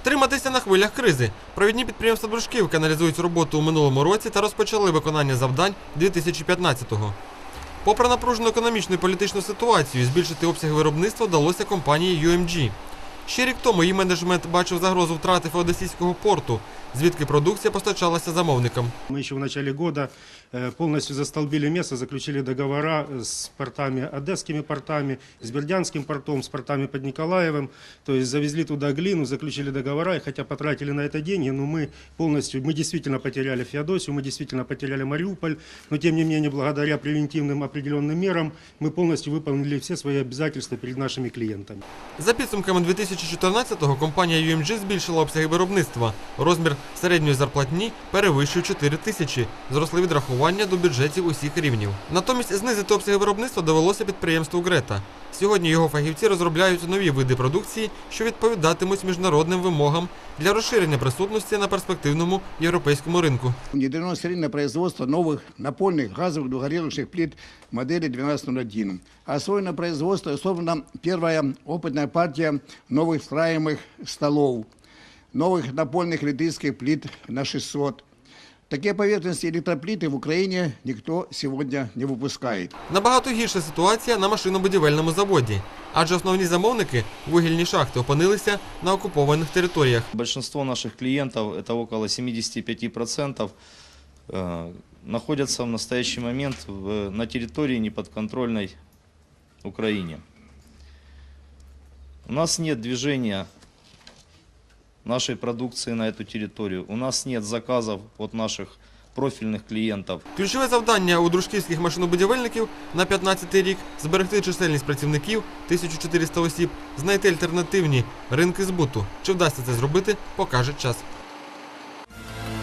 Втриматися на хвилях кризи. Провідні підприємства Дружківки аналізують роботу у минулому році та розпочали виконання завдань 2015-го. Попри напружену економічну і політичну ситуацію, збільшити обсяг виробництва вдалося компанії UMG. Ще рік тому її менеджмент бачив загрозу втрати Феодосійського порту, звідки продукція постачалася замовникам. Мы еще в начале года э, полностью застолбили место, заключили договора с портами, одесскими портами, с Бердянским портом, с портами под Николаевым. То есть завезли туда глину, заключили договора, и хотя потратили на это деньги, но мы полностью, мы действительно потеряли Феодосию, мы действительно потеряли Мариуполь, но тем не менее, благодаря превентивным определенным мерам, мы полностью выполнили все свои обязательства перед нашими клиентами. За підсумками 2014-го компанія UMG збільшила обсяги виробництва. Розмір середньої зарплатні перевищує 4 тисячі. Зросли відрахування до бюджетів усіх рівнів. Натомість знизити обсяги виробництва довелося підприємству Грета. Сьогодні його фахівці розробляють нові види продукції, що відповідатимуть міжнародним вимогам для розширення присутності на перспективному європейському ринку. Внедрено серийное производство новых напольных газовых двухгорелочных плит модели 1201. Освоено производство, собрана первая опытная партия новых встраиваемых столов, новых напольных литейских плит на 600. Такие поверхности электроплиты в Украине никто сегодня не выпускает. Набагато гірша ситуація на машинобудівельному заводі, адже основні замовники вугільні шахти опинилися на окупованих територіях. Большинство наших клиентов, это около 75%, э, находятся в настоящий момент в- на территории неподконтрольной Украине. У нас нет движения нашей продукции на эту территорию. У нас нет заказов от наших профільних клієнтів. Ключове завдання у дружківських машинобудівельників на 15-й рік зберегти чисельність працівників 1400 осіб, знайти альтернативні ринки збуту. Чи вдасться це зробити, покаже час.